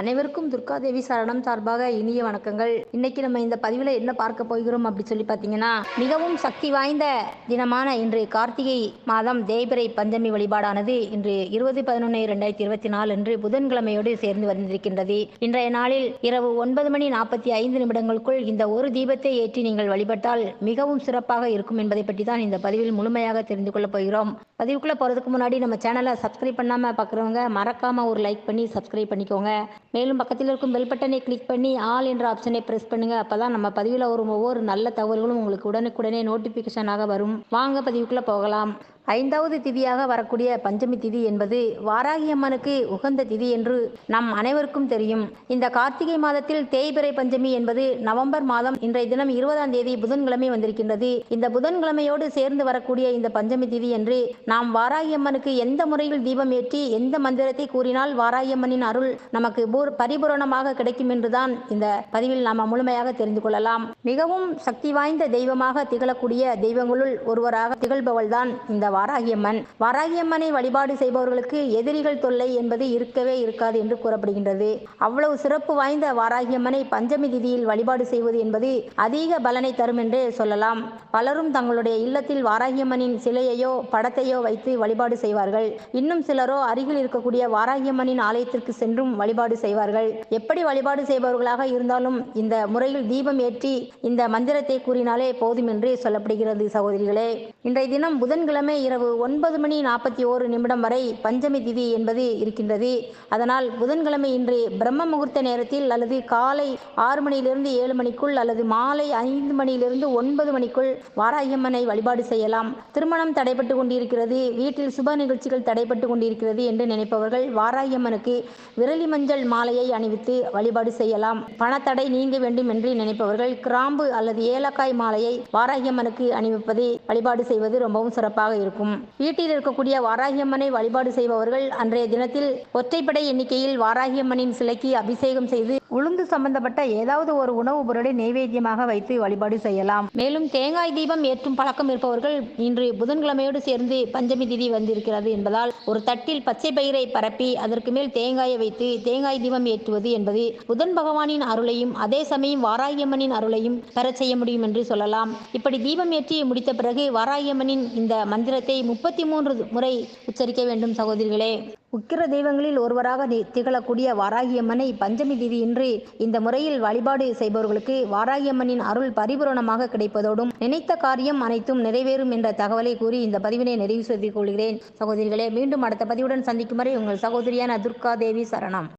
அனைவருக்கும் துர்காதேவி சரணம் சார்பாக இனிய வணக்கங்கள். இன்னைக்கு நம்ம இந்த பதிவில் என்ன பார்க்க போகிறோம் அப்படி சொல்லி பார்த்தீங்கன்னா மிகவும் சக்தி வாய்ந்த தினமான இன்று கார்த்திகை மாதம் தேய்பிரை பஞ்சமி வழிபாடானது இன்று இருபது பதினொன்று ரெண்டாயிரத்தி இருபத்தி நாலு அன்று புதன்கிழமையோடு சேர்ந்து வந்திருக்கின்றது. இன்றைய நாளில் இரவு ஒன்பது மணி நாற்பத்தி ஐந்து நிமிடங்களுக்குள் இந்த ஒரு தீபத்தை ஏற்றி நீங்கள் வழிபட்டால் மிகவும் சிறப்பாக இருக்கும் என்பதை பற்றி தான் இந்த பதிவில் முழுமையாக தெரிந்து கொள்ளப் போகிறோம். பதிவுக்குள்ளே போகிறதுக்கு முன்னாடி நம்ம சேனலை சப்ஸ்கிரைப் பண்ணாமல் பார்க்குறவங்க மறக்காமல் ஒரு லைக் பண்ணி சப்ஸ்கிரைப் பண்ணிக்கோங்க. மேலும் பக்கத்தில் இருக்கும் பெல் பட்டனை கிளிக் பண்ணி ஆல் என்ற ஆப்ஷனை ப்ரெஸ் பண்ணுங்கள் அப்போ தான் நம்ம பதிவில் வரும் ஒவ்வொரு நல்ல தகவல்களும் உங்களுக்கு உடனுக்குடனே நோட்டிஃபிகேஷனாக வரும். வாங்க பதிவுக்குள்ளே போகலாம். ஐந்தாவது திதியாக வரக்கூடிய பஞ்சமி திதி என்பது வாராகியம்மனுக்கு உகந்த திதி என்று நம் அனைவருக்கும் தெரியும். இந்த கார்த்திகை மாதத்தில் தேய்பிறை பஞ்சமி என்பது நவம்பர் மாதம் இன்றைய தினம் இருபதாம் தேதி புதன்கிழமை வந்திருக்கின்றது. இந்த புதன்கிழமையோடு சேர்ந்து வரக்கூடிய இந்த பஞ்சமி திதி என்று நாம் வாராகியம்மனுக்கு எந்த முறையில் தீபம் ஏற்றி எந்த மந்திரத்தை கூறினால் வாராகியம்மனின் அருள் நமக்கு பூர் பரிபூரணமாக கிடைக்கும் என்றுதான் இந்த பதிவில் நாம் முழுமையாக தெரிந்து கொள்ளலாம். மிகவும் சக்தி வாய்ந்த தெய்வமாக திகழக்கூடிய தெய்வங்களுள் ஒருவராக திகழ்பவள்தான் இந்த வாராகியம்மன். வாராகியம்மனை வழிபாடு செய்பவர்களுக்கு எதிரிகள் தொல்லை என்பது இருக்கவே இருக்காது என்று கூறப்படுகின்றது. அவ்வளவு சிறப்பு வாய்ந்த வாராகியம்மனை பஞ்சமி திதியில் வழிபாடு செய்வது என்பது அதிக பலனை தரும் என்றே சொல்லலாம். பலரும் தங்களுடைய இல்லத்தில் வாராகியம்மனின் சிலையையோ படத்தையோ வைத்து வழிபாடு செய்வார்கள். இன்னும் சிலரோ அருகில் இருக்கக்கூடிய வாராகியம்மனின் ஆலயத்திற்கு சென்றும் வழிபாடு செய்வார்கள். எப்படி வழிபாடு செய்பவர்களாக இருந்தாலும் இந்த முறையில் தீபம் ஏற்றி இந்த மந்திரத்தை கூறினாலே போதும் என்று சொல்லப்படுகிறது சகோதரிகளே. இன்றைய தினம் புதன்கிழமை இரவு ஒன்பது மணி நாற்பத்தி ஓரு நிமிடம் வரை பஞ்சமி திதி என்பது இருக்கின்றது. அதனால் புதன்கிழமை இன்று பிரம்ம முகூர்த்த நேரத்தில் அல்லது காலை ஆறு மணியிலிருந்து ஏழு மணிக்குள் அல்லது மாலை ஐந்து மணியிலிருந்து ஒன்பது மணிக்குள் வாராகியம்மனை வழிபாடு செய்யலாம். திருமணம் தடைபட்டு கொண்டிருக்கிறது. வீட்டில் சுப நிகழ்ச்சிகள் தடைபட்டு கொண்டிருக்கிறது என்று நினைப்பவர்கள் வாராகியம்மனுக்கு விரலி மஞ்சள் மாலையை அணிவித்து வழிபாடு செய்யலாம். பணத்தடை நீங்க வேண்டும் என்று நினைப்பவர்கள் கிராம்பு அல்லது ஏலக்காய் மாலையை வாராகியம்மனுக்கு அணிவிப்பதை வழிபாடு செய்வது ரொம்பவும் சிறப்பாக இருக்கும். இருக்கும். வீட்டில் இருக்கக்கூடிய வாராகியம்மனை வழிபாடு செய்பவர்கள் அன்றைய தினத்தில் ஒற்றைப்படை எண்ணிக்கையில் வாராகியம்மனின் சிலைக்கு அபிஷேகம் செய்து உளுந்து சம்பந்தப்பட்ட ஏதாவது ஒரு உணவுப் பொருளை நைவேத்தியமாக வைத்து வழிபாடு செய்யலாம். மேலும் தேங்காய் தீபம் ஏற்றும் பழக்கம் இருப்பவர்கள் இன்று புதன்கிழமையோடு சேர்ந்து பஞ்சமி திதி வந்திருக்கிறது என்பதால் ஒரு தட்டில் பச்சை பயிரை பரப்பி அதற்கு மேல் தேங்காயை வைத்து தேங்காய் தீபம் ஏற்றுவது என்பது புதன் பகவானின் அருளையும் அதே சமயம் வாராகியம்மனின் அருளையும் பெறச் செய்ய முடியும் என்று சொல்லலாம். இப்படி தீபம் ஏற்றி முடித்த பிறகு வாராகியம்மனின் இந்த மந்திர மந்திரத்தை முப்பத்தி மூன்று முறை உச்சரிக்க வேண்டும் சகோதரிகளே. உக்கிர தெய்வங்களில் ஒருவராக தி- திகழக்கூடிய வாராகியம்மனை பஞ்சமி திதி இன்று இந்த முறையில் வழிபாடு செய்பவர்களுக்கு வாராகியம்மனின் அருள் பரிபூரணமாக கிடைப்பதோடும் நினைத்த காரியம் அனைத்தும் நிறைவேறும் என்ற தகவலை கூறி இந்த பதிவினை நிறைவு செய்து கொள்கிறேன். சகோதரிகளே மீண்டும் அடுத்த பதிவுடன் சந்திக்கும் வரை உங்கள் சகோதரியான துர்கா தேவி சரணம்.